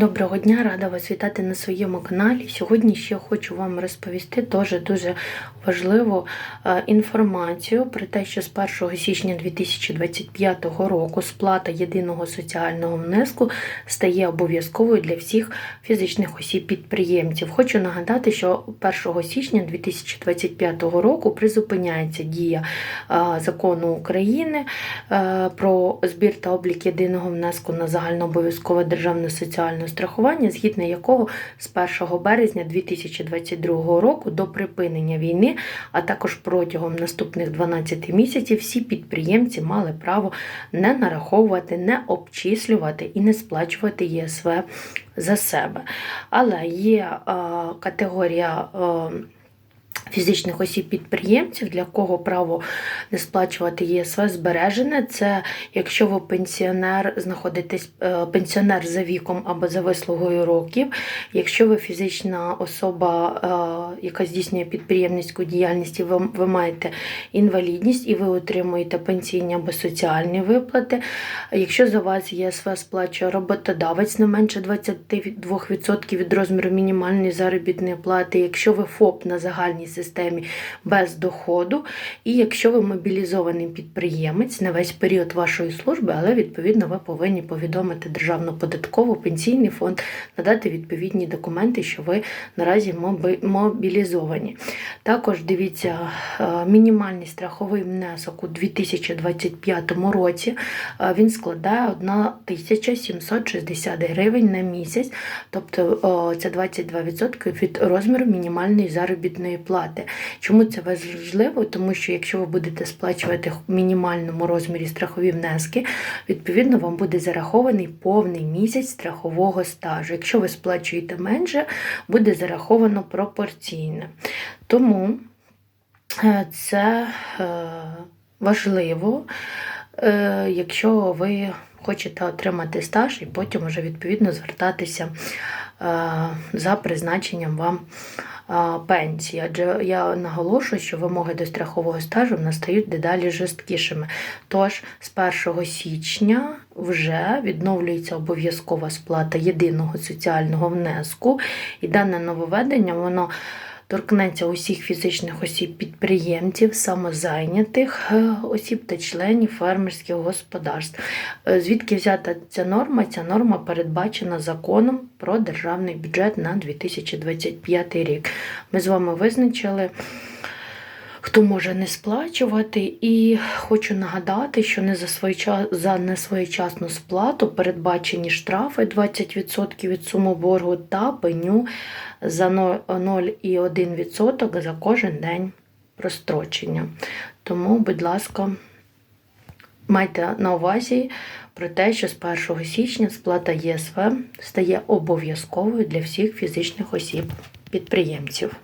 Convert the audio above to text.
Доброго дня, рада вас вітати на своєму каналі. Сьогодні ще хочу вам розповісти дуже дуже важливу е, інформацію про те, що з 1 січня 2025 року сплата єдиного соціального внеску стає обов'язковою для всіх фізичних осіб-підприємців. Хочу нагадати, що 1 січня 2025 року призупиняється дія е, закону України е, про збір та облік єдиного внеску на загальнообов'язкове державне соціальне страхування, згідно якого з 1 березня 2022 року до припинення війни, а також протягом наступних 12 місяців всі підприємці мали право не нараховувати, не обчислювати і не сплачувати ЄСВ за себе. Але є е, категорія. Е, Фізичних осіб-підприємців, для кого право не сплачувати ЄСВ збережене, це якщо ви пенсіонер, знаходитесь е, пенсіонер за віком або за вислугою років, якщо ви фізична особа, е, яка здійснює підприємницьку діяльність, і ви, ви маєте інвалідність і ви отримуєте пенсійні або соціальні виплати. Якщо за вас ЄСВ сплачує роботодавець не менше 22% від розміру мінімальної заробітної плати, якщо ви ФОП на загальній системі без доходу, і якщо ви мобілізований підприємець на весь період вашої служби, але відповідно ви повинні повідомити Державну податкову, пенсійний фонд, надати відповідні документи, що ви наразі мобілізовані. Також дивіться, е, мінімальний страховий внесок у 2025 році е, він складає 1760 гривень на місяць, тобто це 22% від розміру мінімальної заробітної плати. Чому це важливо? Тому що якщо ви будете сплачувати в мінімальному розмірі страхові внески, відповідно вам буде зарахований повний місяць страхового стажу. Якщо ви сплачуєте менше, буде зараховано пропорційно. Тому е, це е, важливо, якщо ви хочете отримати стаж і потім вже відповідно звертатися е, за призначенням вам е, пенсії. Адже я наголошую, що вимоги до страхового стажу в нас стають дедалі жорсткішими. Тож з 1 січня вже відновлюється обов'язкова сплата єдиного соціального внеску, і дане нововведення воно торкнеться усіх фізичних осіб-підприємців, самозайнятих е, осіб та членів фермерських господарств. Е, Звідки взята ця норма? Ця норма передбачена законом про державний бюджет на 2025 рік. Ми з вами визначили. Хто може не сплачувати, і хочу нагадати, що не за своєча- за несвоєчасну сплату передбачені штрафи 20% від суми боргу та пеню за 0,1% за кожен день прострочення. Тому, будь ласка, майте на увазі про те, що з 1 січня сплата ЄСВ стає обов'язковою для всіх фізичних осіб підприємців.